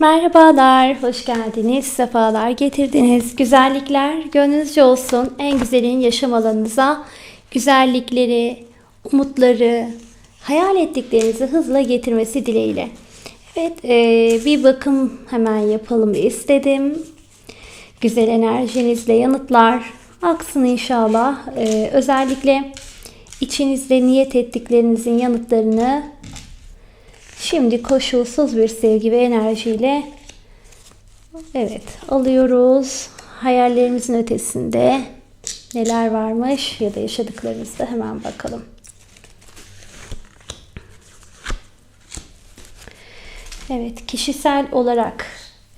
Merhabalar, hoş geldiniz, sefalar getirdiniz. Güzellikler gönlünüzce olsun. En güzelin yaşam alanınıza güzellikleri, umutları, hayal ettiklerinizi hızla getirmesi dileğiyle. Evet, e, bir bakım hemen yapalım istedim. Güzel enerjinizle yanıtlar aksın inşallah. E, özellikle içinizde niyet ettiklerinizin yanıtlarını Şimdi koşulsuz bir sevgi ve enerjiyle evet alıyoruz. Hayallerimizin ötesinde neler varmış ya da yaşadıklarımızda hemen bakalım. Evet, kişisel olarak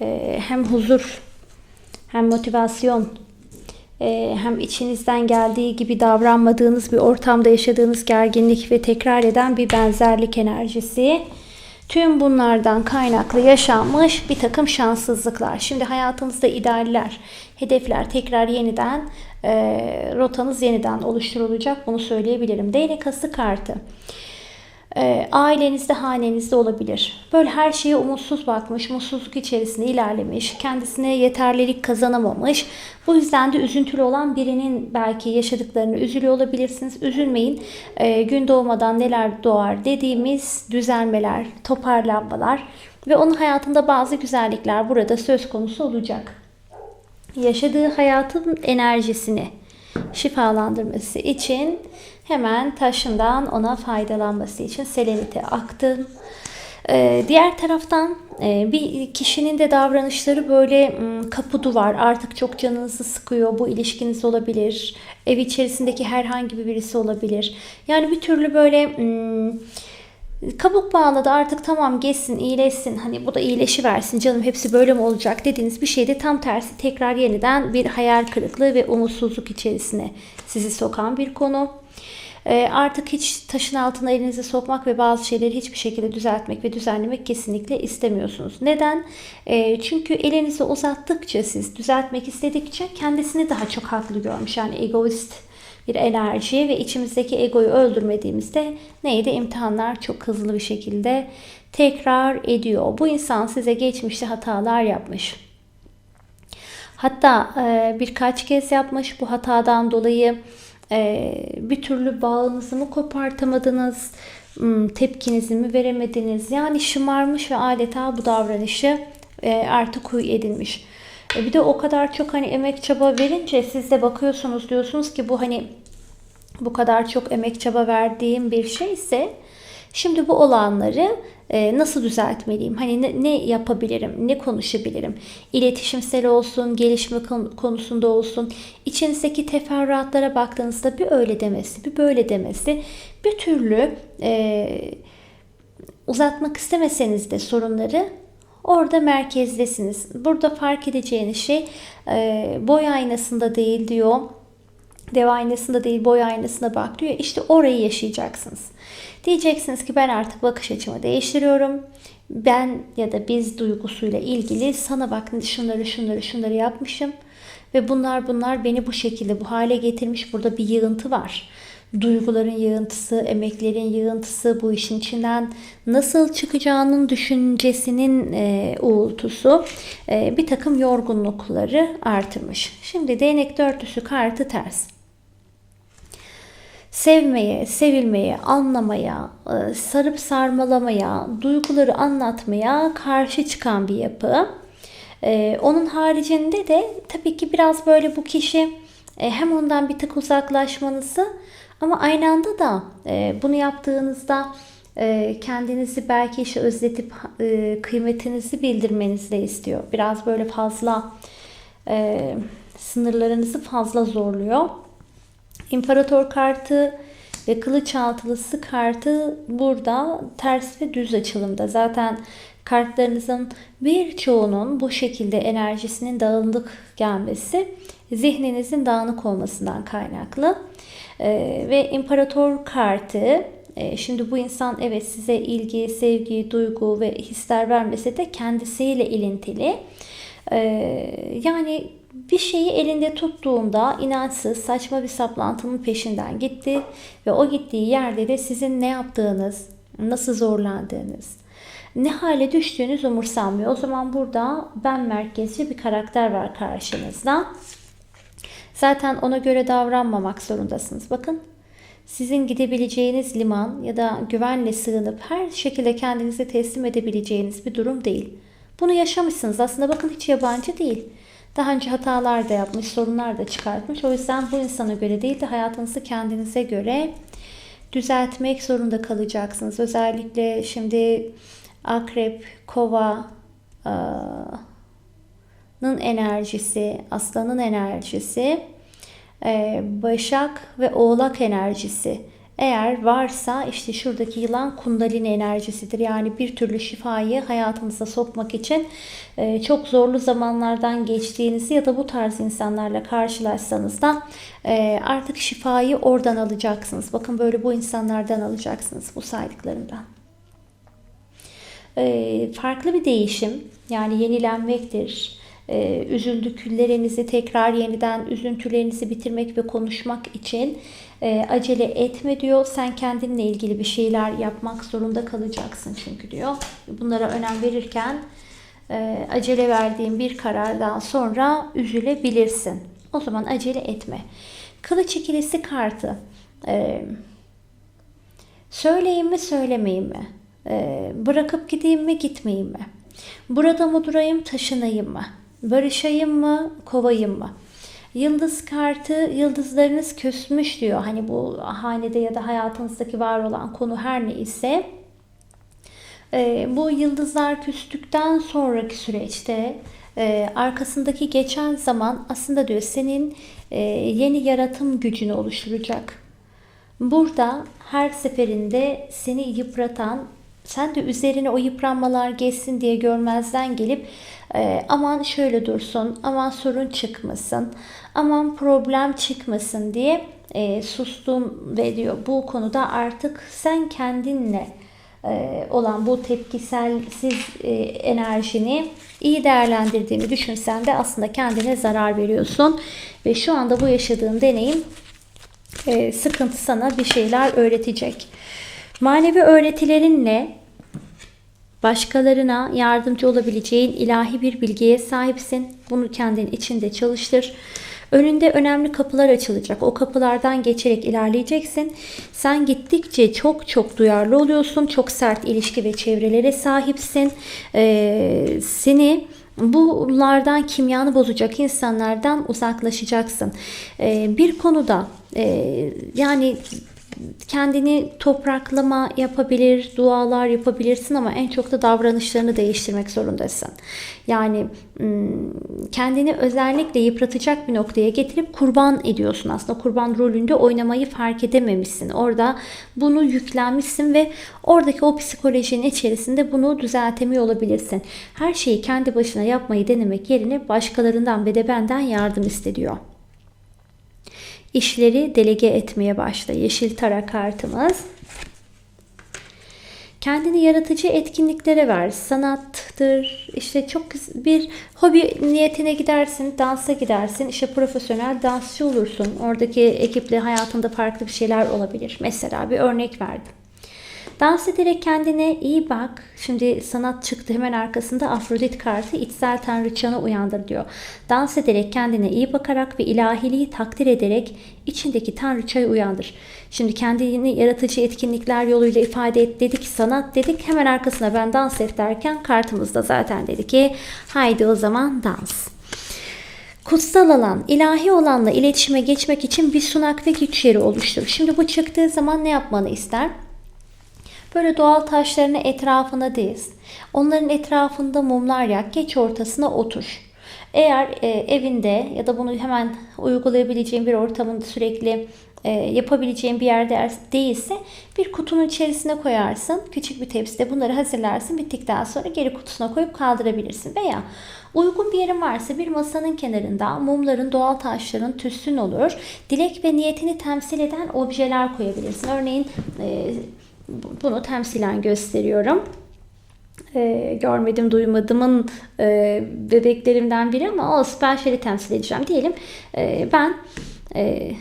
e, hem huzur hem motivasyon e, hem içinizden geldiği gibi davranmadığınız bir ortamda yaşadığınız gerginlik ve tekrar eden bir benzerlik enerjisi. Tüm bunlardan kaynaklı yaşanmış bir takım şanssızlıklar. Şimdi hayatınızda idealler, hedefler tekrar yeniden e, rotanız yeniden oluşturulacak. Bunu söyleyebilirim. Değnek ası kartı. E, ailenizde, hanenizde olabilir. Böyle her şeye umutsuz bakmış, mutsuzluk içerisinde ilerlemiş, kendisine yeterlilik kazanamamış. Bu yüzden de üzüntülü olan birinin belki yaşadıklarını üzülüyor olabilirsiniz. Üzülmeyin. E, gün doğmadan neler doğar dediğimiz düzelmeler, toparlanmalar ve onun hayatında bazı güzellikler burada söz konusu olacak. Yaşadığı hayatın enerjisini şifalandırması için hemen taşından ona faydalanması için selenite aktım. Ee, diğer taraftan e, bir kişinin de davranışları böyle kapı duvar artık çok canınızı sıkıyor. Bu ilişkiniz olabilir. Ev içerisindeki herhangi bir birisi olabilir. Yani bir türlü böyle kabuk bağladı artık tamam geçsin iyileşsin hani bu da iyileşiversin canım hepsi böyle mi olacak dediğiniz bir şeyde tam tersi tekrar yeniden bir hayal kırıklığı ve umutsuzluk içerisine sizi sokan bir konu. Ee, artık hiç taşın altına elinizi sokmak ve bazı şeyleri hiçbir şekilde düzeltmek ve düzenlemek kesinlikle istemiyorsunuz. Neden? Ee, çünkü elinizi uzattıkça siz düzeltmek istedikçe kendisini daha çok haklı görmüş. Yani egoist bir enerji ve içimizdeki egoyu öldürmediğimizde neydi? İmtihanlar çok hızlı bir şekilde tekrar ediyor. Bu insan size geçmişte hatalar yapmış. Hatta e, birkaç kez yapmış. Bu hatadan dolayı bir türlü bağınızı mı kopartamadınız? Hmm, tepkinizi mi veremediniz? Yani şımarmış ve adeta bu davranışı e, artık huy edilmiş. E bir de o kadar çok hani emek çaba verince siz de bakıyorsunuz diyorsunuz ki bu hani bu kadar çok emek çaba verdiğim bir şey ise şimdi bu olanları e, nasıl düzeltmeliyim? Hani ne, ne yapabilirim? Ne konuşabilirim? İletişimsel olsun, gelişme konusunda olsun. İçinizdeki teferruatlara baktığınızda bir öyle demesi, bir böyle demesi bir türlü e, uzatmak istemeseniz de sorunları Orada merkezdesiniz. Burada fark edeceğiniz şey e, boy aynasında değil diyor. Dev aynasında değil boy aynasına bak diyor. İşte orayı yaşayacaksınız. Diyeceksiniz ki ben artık bakış açımı değiştiriyorum. Ben ya da biz duygusuyla ilgili sana bak şunları şunları şunları yapmışım. Ve bunlar bunlar beni bu şekilde bu hale getirmiş. Burada bir yığıntı var duyguların yığıntısı, emeklerin yığıntısı, bu işin içinden nasıl çıkacağının düşüncesinin e, uğultusu e, bir takım yorgunlukları artırmış. Şimdi değnek dörtlüsü kartı ters. Sevmeye, sevilmeye, anlamaya, e, sarıp sarmalamaya, duyguları anlatmaya karşı çıkan bir yapı. E, onun haricinde de tabii ki biraz böyle bu kişi e, hem ondan bir tık uzaklaşmanızı ama aynı anda da bunu yaptığınızda kendinizi belki işe özletip kıymetinizi bildirmenizi de istiyor. Biraz böyle fazla sınırlarınızı fazla zorluyor. İmparator kartı ve kılıç altılısı kartı burada ters ve düz açılımda. Zaten kartlarınızın birçoğunun bu şekilde enerjisinin dağınık gelmesi zihninizin dağınık olmasından kaynaklı. Ee, ve imparator kartı e, Şimdi bu insan evet size ilgi, sevgi, duygu ve hisler vermese de kendisiyle ilintili. Ee, yani bir şeyi elinde tuttuğunda inançsız, saçma bir saplantının peşinden gitti ve o gittiği yerde de sizin ne yaptığınız, nasıl zorlandığınız, ne hale düştüğünüz umursanmıyor. O zaman burada ben merkezci bir karakter var karşınızda. Zaten ona göre davranmamak zorundasınız. Bakın sizin gidebileceğiniz liman ya da güvenle sığınıp her şekilde kendinizi teslim edebileceğiniz bir durum değil. Bunu yaşamışsınız. Aslında bakın hiç yabancı değil. Daha önce hatalar da yapmış, sorunlar da çıkartmış. O yüzden bu insana göre değil de hayatınızı kendinize göre düzeltmek zorunda kalacaksınız. Özellikle şimdi akrep, kova, nın enerjisi, aslanın enerjisi, başak ve oğlak enerjisi. Eğer varsa işte şuradaki yılan kundalini enerjisidir. Yani bir türlü şifayı hayatınıza sokmak için e, çok zorlu zamanlardan geçtiğinizi ya da bu tarz insanlarla karşılaşsanız da e, artık şifayı oradan alacaksınız. Bakın böyle bu insanlardan alacaksınız bu saydıklarımdan. Farklı bir değişim yani yenilenmektir e, üzüldüklerinizi tekrar yeniden üzüntülerinizi bitirmek ve konuşmak için e, acele etme diyor. Sen kendinle ilgili bir şeyler yapmak zorunda kalacaksın çünkü diyor. Bunlara önem verirken e, acele verdiğin bir karardan sonra üzülebilirsin. O zaman acele etme. Kılıç ikilisi kartı. E, söyleyeyim mi söylemeyeyim mi? E, bırakıp gideyim mi gitmeyeyim mi? Burada mı durayım taşınayım mı? Barışayım mı, kovayım mı? Yıldız kartı yıldızlarınız küsmüş diyor. Hani bu hanede ya da hayatınızdaki var olan konu her ne ise e, bu yıldızlar küstükten sonraki süreçte e, arkasındaki geçen zaman aslında diyor senin e, yeni yaratım gücünü oluşturacak. Burada her seferinde seni yıpratan sen de üzerine o yıpranmalar geçsin diye görmezden gelip e, aman şöyle dursun, aman sorun çıkmasın, aman problem çıkmasın diye e, sustum ve diyor bu konuda artık sen kendinle e, olan bu tepkiselsiz e, enerjini iyi değerlendirdiğini düşünsen de aslında kendine zarar veriyorsun ve şu anda bu yaşadığın deneyim e, sıkıntı sana bir şeyler öğretecek. Manevi öğretilerinle başkalarına yardımcı olabileceğin ilahi bir bilgiye sahipsin. Bunu kendin içinde çalıştır. Önünde önemli kapılar açılacak. O kapılardan geçerek ilerleyeceksin. Sen gittikçe çok çok duyarlı oluyorsun. Çok sert ilişki ve çevrelere sahipsin. Ee, seni bunlardan kimyanı bozacak insanlardan uzaklaşacaksın. Ee, bir konuda e, yani kendini topraklama yapabilir, dualar yapabilirsin ama en çok da davranışlarını değiştirmek zorundasın. Yani kendini özellikle yıpratacak bir noktaya getirip kurban ediyorsun aslında. Kurban rolünde oynamayı fark edememişsin. Orada bunu yüklenmişsin ve oradaki o psikolojinin içerisinde bunu düzeltemiyor olabilirsin. Her şeyi kendi başına yapmayı denemek yerine başkalarından ve de benden yardım istediyor işleri delege etmeye başla. Yeşil tara kartımız. Kendini yaratıcı etkinliklere ver. Sanattır, işte çok bir hobi niyetine gidersin, dansa gidersin, işte profesyonel dansçı olursun. Oradaki ekiple hayatında farklı bir şeyler olabilir. Mesela bir örnek verdim. Dans ederek kendine iyi bak. Şimdi sanat çıktı hemen arkasında Afrodit kartı içsel tanrıçanı uyandır diyor. Dans ederek kendine iyi bakarak ve ilahiliği takdir ederek içindeki tanrıçayı uyandır. Şimdi kendini yaratıcı etkinlikler yoluyla ifade et dedik sanat dedik hemen arkasına ben dans et derken kartımızda zaten dedi ki haydi o zaman dans. Kutsal alan, ilahi olanla iletişime geçmek için bir sunak ve güç yeri oluştur. Şimdi bu çıktığı zaman ne yapmanı ister? Böyle doğal taşlarını etrafına diz. Onların etrafında mumlar yak. Geç ortasına otur. Eğer e, evinde ya da bunu hemen uygulayabileceğin bir ortamında sürekli e, yapabileceğin bir yerde değilse bir kutunun içerisine koyarsın. Küçük bir tepside bunları hazırlarsın. Bittikten sonra geri kutusuna koyup kaldırabilirsin. Veya uygun bir yerin varsa bir masanın kenarında mumların, doğal taşların tüssün olur. Dilek ve niyetini temsil eden objeler koyabilirsin. Örneğin e, bunu temsilen gösteriyorum. Ee, görmedim duymadımın e, bebeklerimden biri ama o ben temsil edeceğim. Diyelim e, ben e,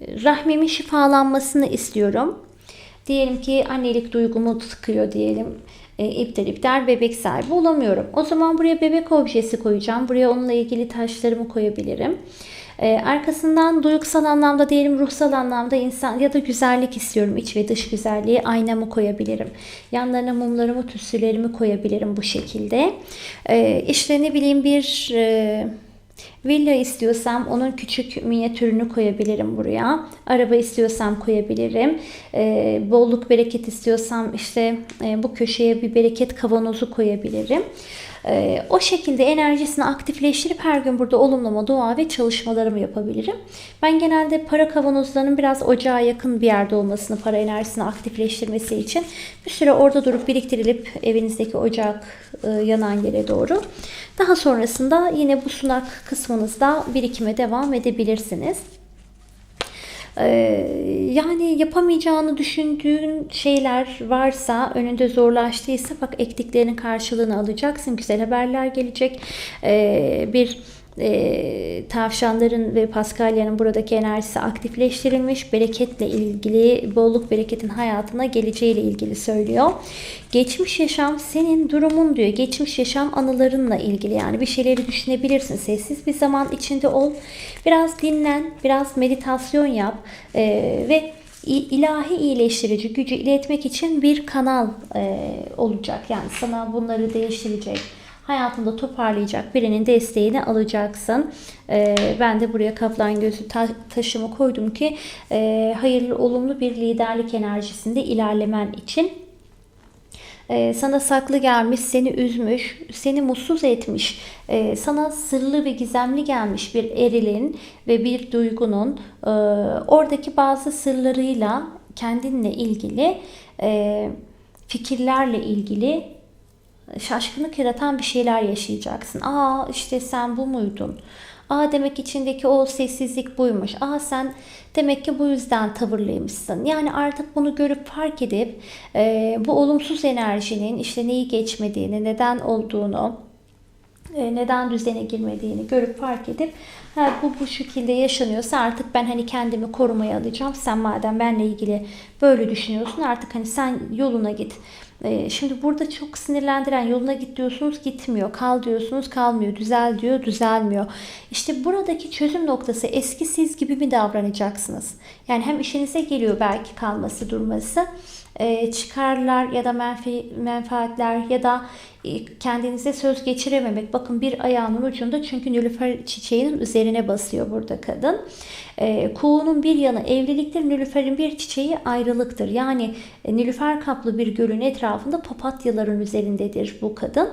rahmimin şifalanmasını istiyorum. Diyelim ki annelik duygumu sıkıyor diyelim. e, iptal iptal bebek sahibi olamıyorum. O zaman buraya bebek objesi koyacağım. Buraya onunla ilgili taşlarımı koyabilirim. Ee, arkasından duygusal anlamda diyelim ruhsal anlamda insan ya da güzellik istiyorum iç ve dış güzelliği aynamı koyabilirim. Yanlarına mumlarımı tütsülerimi koyabilirim bu şekilde. Ee, işte ne bileyim bir e, Villa istiyorsam onun küçük minyatürünü koyabilirim buraya. Araba istiyorsam koyabilirim. Ee, bolluk bereket istiyorsam işte e, bu köşeye bir bereket kavanozu koyabilirim. Ee, o şekilde enerjisini aktifleştirip her gün burada olumlama, dua ve çalışmalarımı yapabilirim. Ben genelde para kavanozlarının biraz ocağa yakın bir yerde olmasını, para enerjisini aktifleştirmesi için bir süre orada durup biriktirilip evinizdeki ocak e, yanan yere doğru. Daha sonrasında yine bu sunak kısmınızda birikime devam edebilirsiniz. Ee, yani yapamayacağını düşündüğün şeyler varsa, önünde zorlaştıysa bak ektiklerinin karşılığını alacaksın. Güzel haberler gelecek. Ee, bir e, tavşanların ve Paskalya'nın buradaki enerjisi aktifleştirilmiş. Bereketle ilgili, bolluk bereketin hayatına geleceğiyle ilgili söylüyor. Geçmiş yaşam senin durumun diyor. Geçmiş yaşam anılarınla ilgili yani bir şeyleri düşünebilirsin. Sessiz bir zaman içinde ol. Biraz dinlen, biraz meditasyon yap e, ve ilahi iyileştirici gücü iletmek için bir kanal e, olacak. Yani sana bunları değiştirecek hayatında toparlayacak birinin desteğini alacaksın. Ee, ben de buraya kaplan gözü ta- taşımı koydum ki e, hayırlı olumlu bir liderlik enerjisinde ilerlemen için ee, sana saklı gelmiş, seni üzmüş, seni mutsuz etmiş, e, sana sırlı ve gizemli gelmiş bir erilin ve bir duygunun e, oradaki bazı sırlarıyla kendinle ilgili e, fikirlerle ilgili şaşkınlık yaratan bir şeyler yaşayacaksın. Aa işte sen bu muydun? Aa demek içindeki o sessizlik buymuş. Aa sen demek ki bu yüzden tavırlıymışsın. Yani artık bunu görüp fark edip e, bu olumsuz enerjinin işte neyi geçmediğini, neden olduğunu, e, neden düzene girmediğini görüp fark edip ha, bu bu şekilde yaşanıyorsa artık ben hani kendimi korumaya alacağım. Sen madem benle ilgili böyle düşünüyorsun artık hani sen yoluna git. E, şimdi burada çok sinirlendiren yoluna git diyorsunuz gitmiyor. Kal diyorsunuz kalmıyor. Düzel diyor düzelmiyor. İşte buradaki çözüm noktası eski siz gibi mi davranacaksınız? Yani hem işinize geliyor belki kalması durması e, çıkarlar ya da menfi, menfaatler ya da kendinize söz geçirememek. Bakın bir ayağının ucunda çünkü nülüfer çiçeğinin üzerine basıyor burada kadın. E, kuğunun bir yanı evliliktir, nülüferin bir çiçeği ayrılıktır. Yani e, nülüfer kaplı bir gölün etrafında papatyaların üzerindedir bu kadın.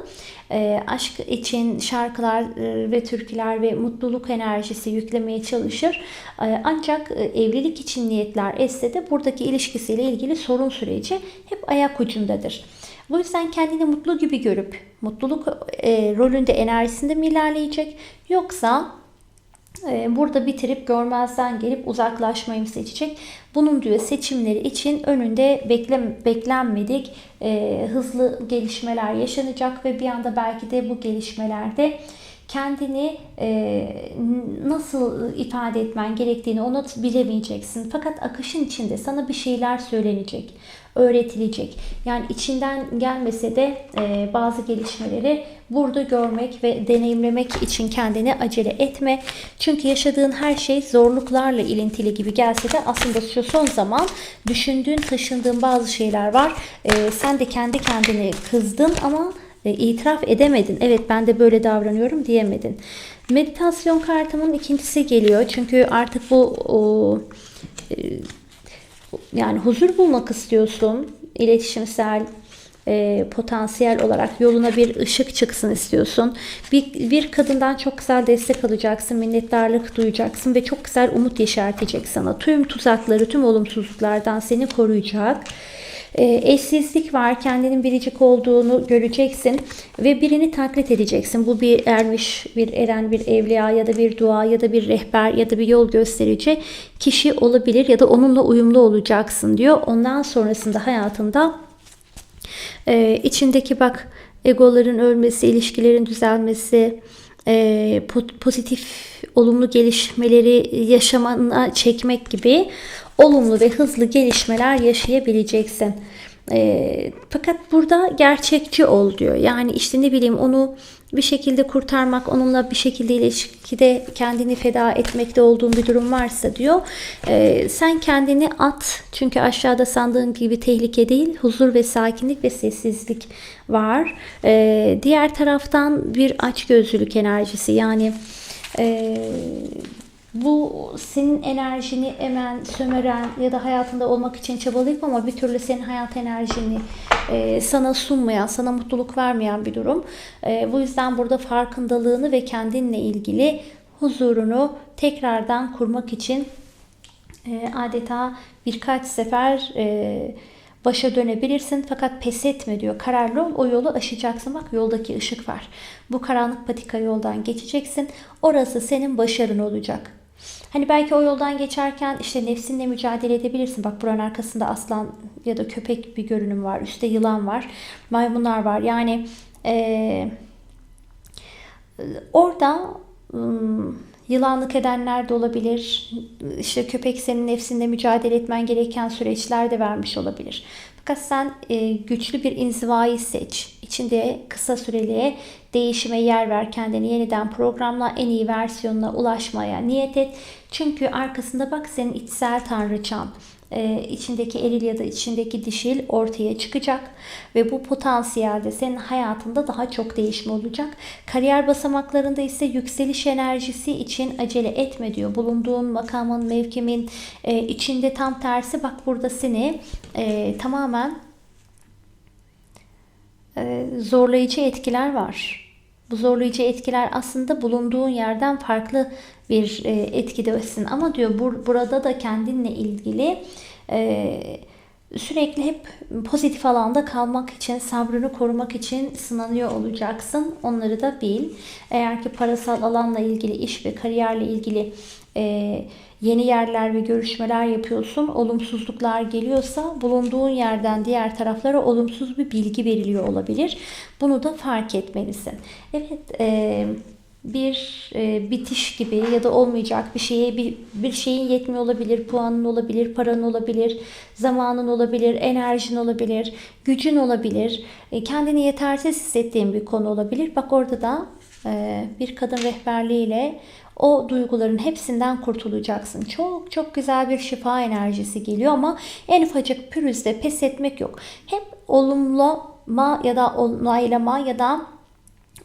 E, aşk için şarkılar e, ve türküler ve mutluluk enerjisi yüklemeye çalışır. E, ancak evlilik için niyetler etse de buradaki ilişkisiyle ilgili sorun süreci hep ayak ucundadır. Bu yüzden kendini mutlu gibi görüp mutluluk e, rolünde enerjisinde mi ilerleyecek yoksa e, burada bitirip görmezden gelip uzaklaşmayı mı seçecek? Bunun diyor seçimleri için önünde beklem, beklenmedik e, hızlı gelişmeler yaşanacak ve bir anda belki de bu gelişmelerde kendini e, nasıl ifade etmen gerektiğini onu bilemeyeceksin. Fakat akışın içinde sana bir şeyler söylenecek, öğretilecek. Yani içinden gelmese de e, bazı gelişmeleri burada görmek ve deneyimlemek için kendini acele etme. Çünkü yaşadığın her şey zorluklarla ilintili gibi gelse de aslında şu son zaman düşündüğün, taşındığın bazı şeyler var. E, sen de kendi kendine kızdın ama e, itiraf edemedin. Evet ben de böyle davranıyorum diyemedin. Meditasyon kartımın ikincisi geliyor. Çünkü artık bu o, e, yani huzur bulmak istiyorsun. İletişimsel e, potansiyel olarak yoluna bir ışık çıksın istiyorsun. Bir, bir kadından çok güzel destek alacaksın, minnettarlık duyacaksın ve çok güzel umut yeşertecek sana. Tüm tuzakları, tüm olumsuzluklardan seni koruyacak. E, eşsizlik var. Kendinin biricik olduğunu göreceksin ve birini taklit edeceksin. Bu bir ermiş, bir eren, bir evliya ya da bir dua ya da bir rehber ya da bir yol gösterici kişi olabilir ya da onunla uyumlu olacaksın diyor. Ondan sonrasında hayatında e, içindeki bak egoların ölmesi, ilişkilerin düzelmesi, e, pozitif, olumlu gelişmeleri yaşamana çekmek gibi olumlu ve hızlı gelişmeler yaşayabileceksin. E, fakat burada gerçekçi ol diyor. Yani işte ne bileyim onu bir şekilde kurtarmak, onunla bir şekilde ilişkide kendini feda etmekte olduğun bir durum varsa diyor. E, sen kendini at. Çünkü aşağıda sandığın gibi tehlike değil. Huzur ve sakinlik ve sessizlik var. E, diğer taraftan bir açgözlülük enerjisi. Yani e, bu senin enerjini emen, sömüren ya da hayatında olmak için çabalayıp ama bir türlü senin hayat enerjini e, sana sunmayan, sana mutluluk vermeyen bir durum. E, bu yüzden burada farkındalığını ve kendinle ilgili huzurunu tekrardan kurmak için e, adeta birkaç sefer e, başa dönebilirsin fakat pes etme diyor. Kararlı ol o yolu aşacaksın. Bak yoldaki ışık var. Bu karanlık patika yoldan geçeceksin. Orası senin başarın olacak. Hani belki o yoldan geçerken işte nefsinle mücadele edebilirsin. Bak buranın arkasında aslan ya da köpek bir görünüm var. Üstte yılan var. Maymunlar var. Yani ee, orada yılanlık edenler de olabilir. İşte köpek senin nefsinle mücadele etmen gereken süreçler de vermiş olabilir. Fakat sen e, güçlü bir inzivayı seç. İçinde kısa süreli değişime yer ver. Kendini yeniden programla en iyi versiyonuna ulaşmaya niyet et. Çünkü arkasında bak senin içsel tanrıçan e, içindeki eril ya da içindeki dişil ortaya çıkacak ve bu potansiyelde senin hayatında daha çok değişme olacak. Kariyer basamaklarında ise yükseliş enerjisi için acele etme diyor. Bulunduğun makamın, mevkimin e, içinde tam tersi bak burada seni e, tamamen e, zorlayıcı etkiler var. Bu zorlayıcı etkiler aslında bulunduğun yerden farklı bir e, etkidesin. Ama diyor bur, burada da kendinle ilgili e, sürekli hep pozitif alanda kalmak için, sabrını korumak için sınanıyor olacaksın. Onları da bil. Eğer ki parasal alanla ilgili, iş ve kariyerle ilgili e, yeni yerler ve görüşmeler yapıyorsun, olumsuzluklar geliyorsa bulunduğun yerden diğer taraflara olumsuz bir bilgi veriliyor olabilir. Bunu da fark etmelisin. Evet, e, bir e, bitiş gibi ya da olmayacak bir şeye bir, bir şeyin yetmiyor olabilir, puanın olabilir, paran olabilir, zamanın olabilir, enerjin olabilir, gücün olabilir, e, kendini yetersiz hissettiğin bir konu olabilir. Bak orada da e, bir kadın rehberliğiyle o duyguların hepsinden kurtulacaksın. Çok çok güzel bir şifa enerjisi geliyor ama en ufacık pürüzde pes etmek yok. Hep olumlama ya da onaylama ya da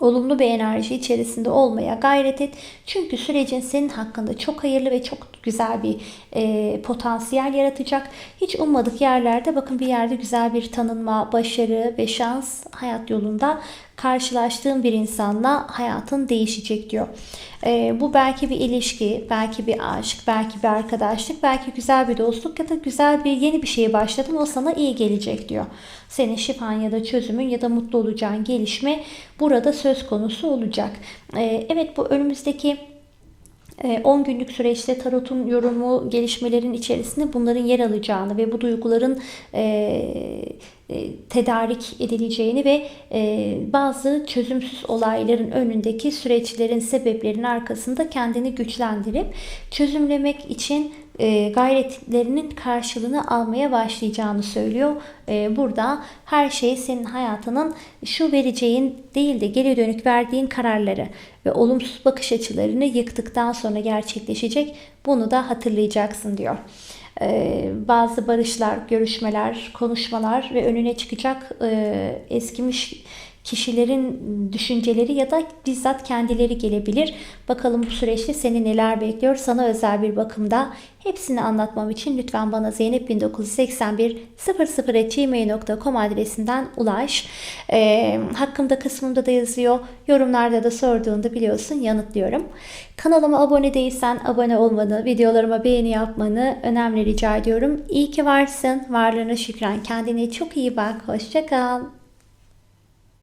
olumlu bir enerji içerisinde olmaya gayret et. Çünkü sürecin senin hakkında çok hayırlı ve çok güzel bir e, potansiyel yaratacak. Hiç ummadık yerlerde bakın bir yerde güzel bir tanınma, başarı ve şans hayat yolunda karşılaştığın bir insanla hayatın değişecek diyor. E, bu belki bir ilişki, belki bir aşk, belki bir arkadaşlık, belki güzel bir dostluk ya da güzel bir yeni bir şeye başladın o sana iyi gelecek diyor. Senin şifan ya da çözümün ya da mutlu olacağın gelişme burada söz konusu olacak. E, evet bu önümüzdeki 10 günlük süreçte tarotun yorumu gelişmelerin içerisinde bunların yer alacağını ve bu duyguların tedarik edileceğini ve bazı çözümsüz olayların önündeki süreçlerin sebeplerinin arkasında kendini güçlendirip çözümlemek için e, gayretlerinin karşılığını almaya başlayacağını söylüyor. E, burada her şey senin hayatının şu vereceğin değil de geri dönük verdiğin kararları ve olumsuz bakış açılarını yıktıktan sonra gerçekleşecek. Bunu da hatırlayacaksın diyor. E, bazı barışlar, görüşmeler, konuşmalar ve önüne çıkacak eskimiş kişilerin düşünceleri ya da bizzat kendileri gelebilir. Bakalım bu süreçte seni neler bekliyor? Sana özel bir bakımda hepsini anlatmam için lütfen bana zeynep1981 00gmail.com adresinden ulaş. E, hakkımda kısmında da yazıyor. Yorumlarda da sorduğunda biliyorsun yanıtlıyorum. Kanalıma abone değilsen abone olmanı, videolarıma beğeni yapmanı önemli rica ediyorum. İyi ki varsın. Varlığına şükran. Kendine çok iyi bak. Hoşçakal.